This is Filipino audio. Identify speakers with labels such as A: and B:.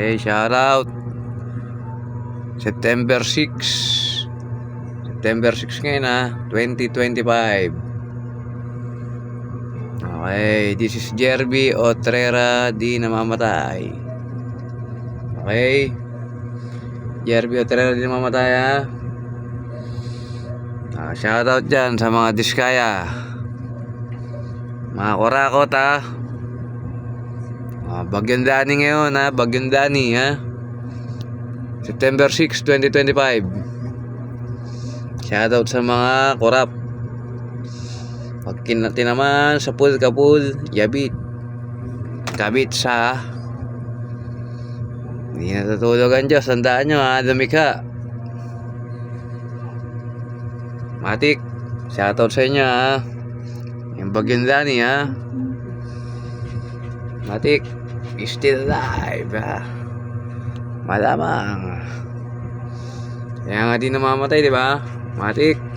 A: Okay, shout out. September 6. September 6 ngayon ha, 2025. Okay, this is Jerby Otrera di namamatay. Okay. Jerby Otrera di namamatay ha. Ah, shout out dyan sa mga diskaya. Mga kurakot ha. Ah, Bagyong Dani ngayon ha, Bagyong Dani ha. September 6, 2025. Shoutout sa mga korap. Pag naman sa pool ka pool, yabit. Kabit sa hindi natutulog ang Diyos. Tandaan nyo ha, lumikha. Matik, shoutout sa inyo ha. Yung bagyong Dani ha. Matik, still alive ha. Malamang. Kaya nga di namamatay, di ba? Matik.